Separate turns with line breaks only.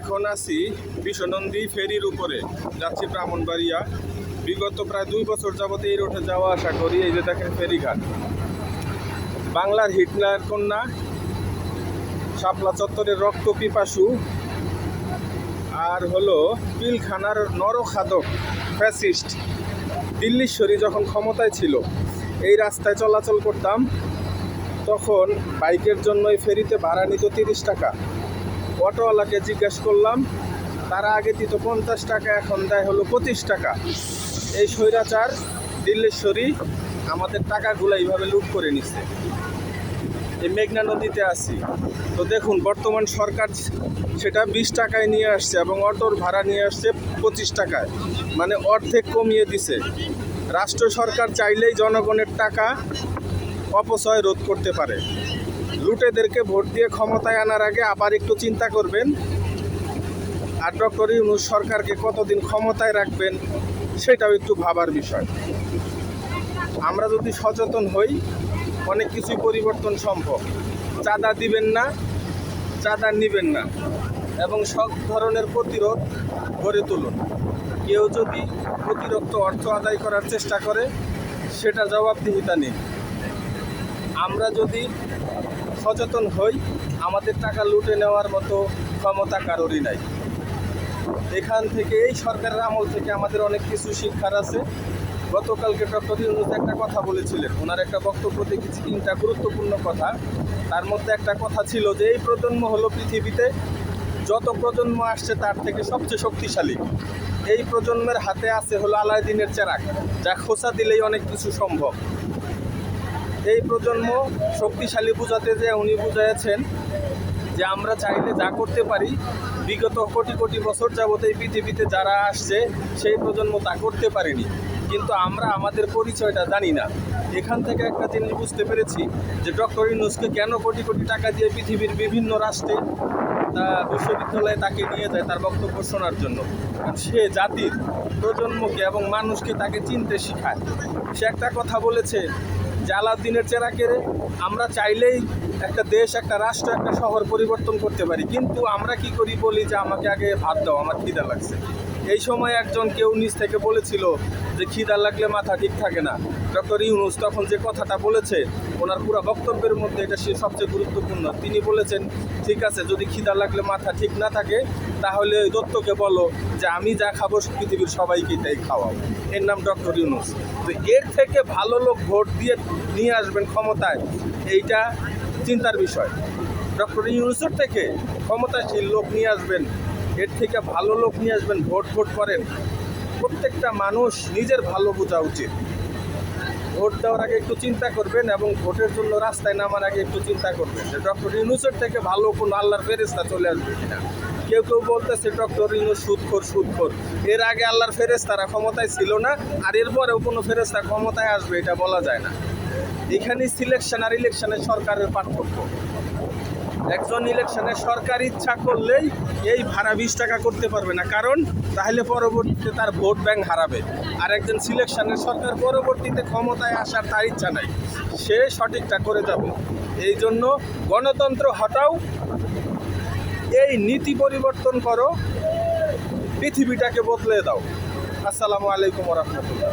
এখন আছি বিশ্বনন্দী ফেরির উপরে। যাচ্ছি ব্রাহ্মণবাড়িয়া। বিগত প্রায় দুই বছর যাবত এই রোডে যাওয়া আসা করি, এই যে দেখেন ফেরিঘাট। বাংলার হিটলার কন্যা, শাপলা চত্বরের রক্ত পিপাসু, আর হলো পিলখানার নরখাদক ফ্যাসিস্ট। দিল্লীশ্বরী যখন ক্ষমতায় ছিল, এই রাস্তায় চলাচল করতাম, তখন বাইকের জন্য এই ফেরিতে ভাড়া নিত তিরিশ টাকা। অটোওয়ালাকে জিজ্ঞেস করলাম, তারা আগে দিত পঞ্চাশ টাকা, এখন দেয় হলো পঁচিশ টাকা। এই স্বৈরাচার দিল্লেশ্বরী আমাদের টাকাগুলো এইভাবে লুট করে নিছে। এই মেঘনা নদীতে আছি। তো দেখুন, বর্তমান সরকার সেটা বিশ টাকায় নিয়ে আসছে এবং অটোর ভাড়া নিয়ে আসছে পঁচিশ টাকায়। মানে অর্ধেক কমিয়ে দিছে। রাষ্ট্র সরকার চাইলেই জনগণের টাকা অপচয় রোধ করতে পারে। লুটেদেরকে ভোট দিয়ে ক্ষমতায় আনার আগে আবার একটু চিন্তা করবেন। আর ডক্টর ইউনুস সরকারকে কতদিন ক্ষমতায় রাখবেন, সেটাও একটু ভাবার বিষয়। আমরা যদি সচেতন হই, অনেক কিছুই পরিবর্তন সম্ভব। চাঁদা দিবেন না, চাঁদা নিবেন না। এবং সব ধরনের প্রতিরোধ গড়ে তুলুন। কেউ যদি অতিরিক্ত অর্থ আদায় করার চেষ্টা করে, সেটা জবাবদিহিতা নিন। আমরা যদি সচেতন হই, আমাদের টাকা লুটে নেওয়ার মতো ক্ষমতা কারোরই নাই। এখান থেকে এই সরকারের আমল থেকে আমাদের অনেক কিছু শিক্ষার আছে। গতকালকে ডক্টর ইউনুস একটা কথা বলেছিলেন। ওনার একটা বক্তব্য দেখেছি, তিনটা গুরুত্বপূর্ণ কথা। তার মধ্যে একটা কথা ছিল যে, এই প্রজন্ম হলো পৃথিবীতে যত প্রজন্ম আসছে তার থেকে সবচেয়ে শক্তিশালী। এই প্রজন্মের হাতে আছে হলো আলাদিনের চেরাক যা খোসা দিলেই অনেক কিছু সম্ভব। এই প্রজন্ম শক্তিশালী বোঝাতে যে উনি বুঝাইয়াছেন যে আমরা চাইলে যা করতে পারি, বিগত কোটি কোটি বছর যাবত এই পৃথিবীতে যারা আসছে, সেই প্রজন্ম তা করতে পারেনি। কিন্তু আমরা আমাদের পরিচয়টা জানি না। এখান থেকে একটা জিনিস বুঝতে পেরেছি যে ডক্টর ইউনুসকে কেন কোটি কোটি টাকা দিয়ে পৃথিবীর বিভিন্ন রাষ্ট্রে বিশ্ববিদ্যালয়ে তাকে নিয়ে যায় তার বক্তব্য শোনার জন্য। সে জাতির প্রজন্মকে এবং মানুষকে তাকে চিনতে শেখায়। সে একটা কথা বলেছে যে চেরা কেড়ে আমরা চাইলেই একটা দেশ, একটা রাষ্ট্র, একটা শহর পরিবর্তন করতে পারি। কিন্তু আমরা কি করি বলি যে আমাকে আগে ভাত দাও, আমার খিদা লাগছে। এই সময় একজন কেউ নিজ থেকে বলেছিল যে খিদা লাগলে মাথা ঠিক থাকে না। ডক্টর ইউনুস তখন যে কথাটা বলেছে, ওনার পুরো বক্তব্যের মধ্যে এটা সে সবচেয়ে গুরুত্বপূর্ণ। তিনি বলেছেন, ঠিক আছে, যদি খিদা লাগলে মাথা ঠিক না থাকে, তাহলে ওই দত্তকে বলো যে আমি যা খাব পৃথিবীর সবাইকে তাই খাওয়াও। এর নাম ডক্টর ইউনুস। তো এর থেকে ভালো লোক ভোট দিয়ে নিয়ে আসবেন ক্ষমতায়, এইটা চিন্তার বিষয়। ডক্টর ইউনুসের থেকে ক্ষমতাশীল লোক নিয়ে আসবেন, এর থেকে ভালো লোক নিয়ে আসবেন, ভোট ভোট করেন। প্রত্যেকটা মানুষ নিজের ভালো বোঝা উচিত। ভোট দেওয়ার আগে একটু চিন্তা করবেন এবং ভোটের জন্য রাস্তায় নামার আগে একটু চিন্তা করবেন যে ডক্টর ইউনুসের থেকে ভালো কোনো আল্লাহর ফেরেস্তা চলে আসবে কিনা। কেউ কেউ বলতেছে, ডক্টর ইউনুস সুদখোর সুদখোর এর আগে আল্লাহর ফেরেস্তারা ক্ষমতায় ছিল না, আর এরপরেও কোনো ফেরেস্তা ক্ষমতায় আসবে, এটা বলা যায় না। এখানে সিলেকশন আর ইলেকশনের সরকারের পার্থক্য। একজন ইলেকশনে সরকার ইচ্ছা করলেই এই ভাড়া বিশ টাকা করতে পারবে না। কারণ তাহলে পরবর্তীতে তার ভোট ব্যাংক হারাবে। আর একজন সিলেকশনের সরকার পরবর্তীতে ক্ষমতায় আসার তার ইচ্ছা নাই। সে সঠিকটা করে যাবে। এই জন্য গণতন্ত্র হটাও, এই নীতি পরিবর্তন করো, পৃথিবীটাকে বদলে দাও। আসসালামু আলাইকুম রহমতুল্লাহ।